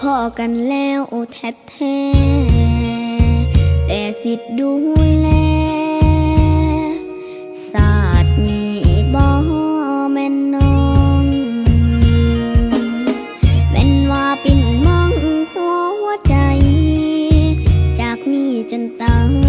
พ่อกันแล้วแท้แท้แต่สิทธิ์ดูแลศาสตร์มีบ่แม่นน้องแม่นว่าปิ่นมองหัวใจ จากนี้จนตาย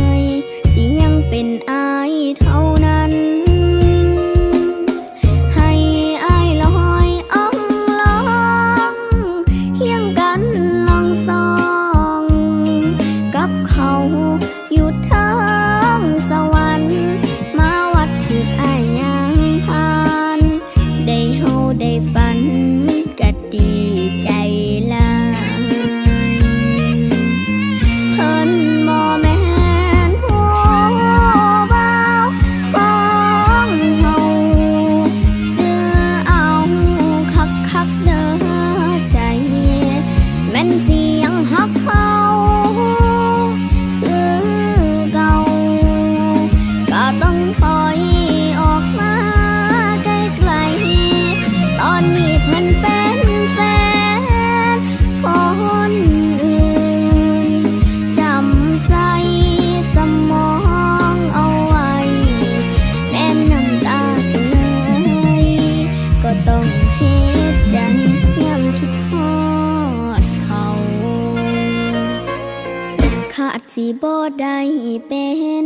สิบ่ได้เป็น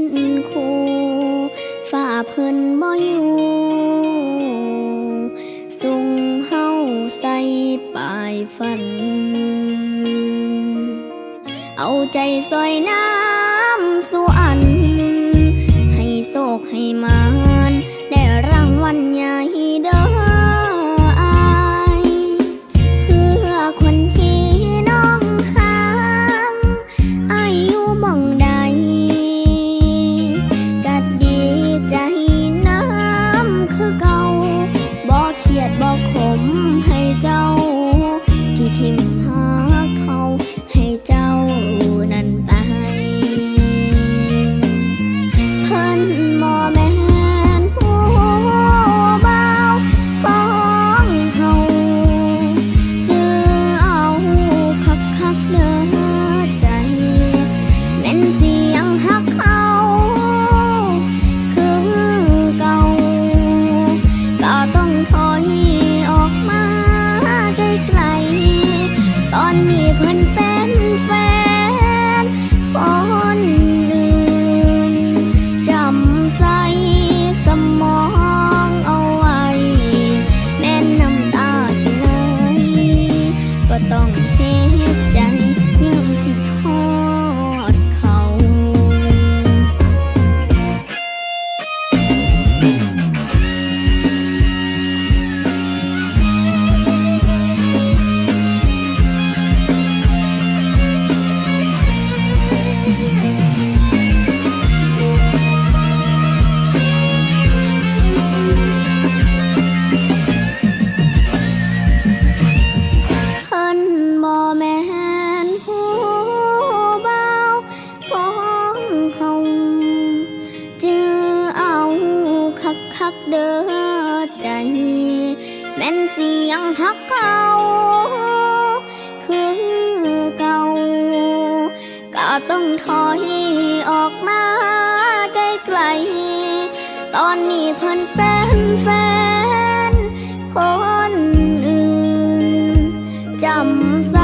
ครูฝ่าเพิ่นบ่อยู่ส่งเฮาใส่ปลายฝัน เอาใจซอยนะ ก็ต้องเฮังหักเขาคือเก่า ก็ต้องถอยออกมาไกลๆตอนนี้เพิ่นเป็นแฟน คนอื่นจำใส